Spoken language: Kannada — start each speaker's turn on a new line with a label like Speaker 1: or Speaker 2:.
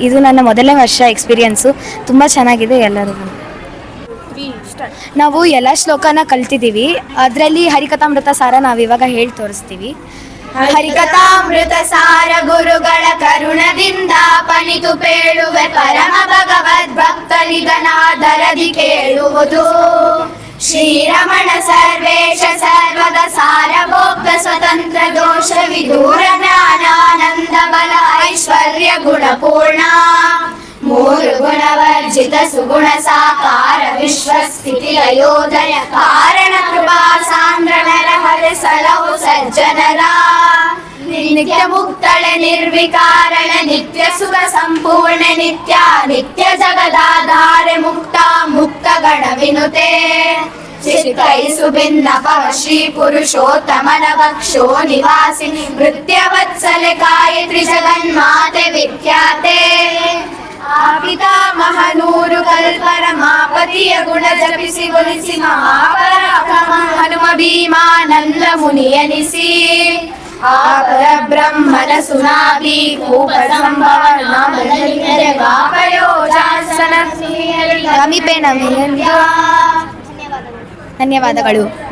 Speaker 1: ಇದು ನನ್ನ ಮೊದಲನೇ ವರ್ಷ ಎಕ್ಸ್ಪೀರಿಯನ್ಸು ತುಂಬ ಚೆನ್ನಾಗಿದೆ ಎಲ್ಲರಿಗೂ. ನಾವು ಎಲ್ಲ ಶ್ಲೋಕನ ಕಲ್ತಿದ್ದೀವಿ. ಅದರಲ್ಲಿ ಹರಿಕಥಾಮೃತ ಸಾರ ನಾವಿವಾಗ ಹೇಳಿ ತೋರಿಸ್ತೀವಿ.
Speaker 2: ಹರಿಕಥಾಮೃತ ಸಾರ ಗುರುಗಳ ಕರುಣದಿಂದ ಪಣಿತು ಪೇಳುವೆ ಪರಮ ಭಗವದ್ ಭಕ್ತನಿಗನಾದರದಿ ಕೇಳುವುದು. ಶ್ರೀರಮಣ ಸರ್ವೇಶ ಸರ್ವದ ಸಾರಭೋಕ್ತ ಸ್ವತಂತ್ರ ದೋಷ ವಿದೂರ ಐಶ್ವರ್ಯ ಗುಣಪೂರ್ಣ ಮೂರು ಗುಣವರ್ಜಿತ ಸುಗುಣ ಸಾಕಾರ ವಿಶ್ವಸ್ಥಿತಿ ಲಯೋದಯ ಕಾರಣ ಕೃಪಾ ಸಾಂದ್ರ ನರ ಹರಿಸಲವು ಸಜ್ಜನರ. ನಿತ್ಯ ಮುಕ್ತಳೆ ನಿರ್ವಿಕಾರಣ, ನಿತ್ಯ ಸುಖ ಸಂಪೂರ್ಣ, ನಿತ್ಯ ನಿತ್ಯ ಜಗದಾಧಾರೆ ಮುಕ್ತ ಮುಕ್ತ ಗಣ ವಿನುತೆ चित्तैसुभिन्नपः श्रीपुरुषोत्तम नवक्षो निवासि नृत्यवत्सलकाय त्रिजगन्माते विद्याते पिता महनूरु कल्परमापतिय गुण जपिसि गुलिसि महापराक्रम हनुम भीमानन्द मुनियनिसि आपर ब्रह्मन सुनाभि कूप संभव नाम लिंगरे वापयो जासन समीपे
Speaker 1: न मिलन्या ಧನ್ಯವಾದಗಳು.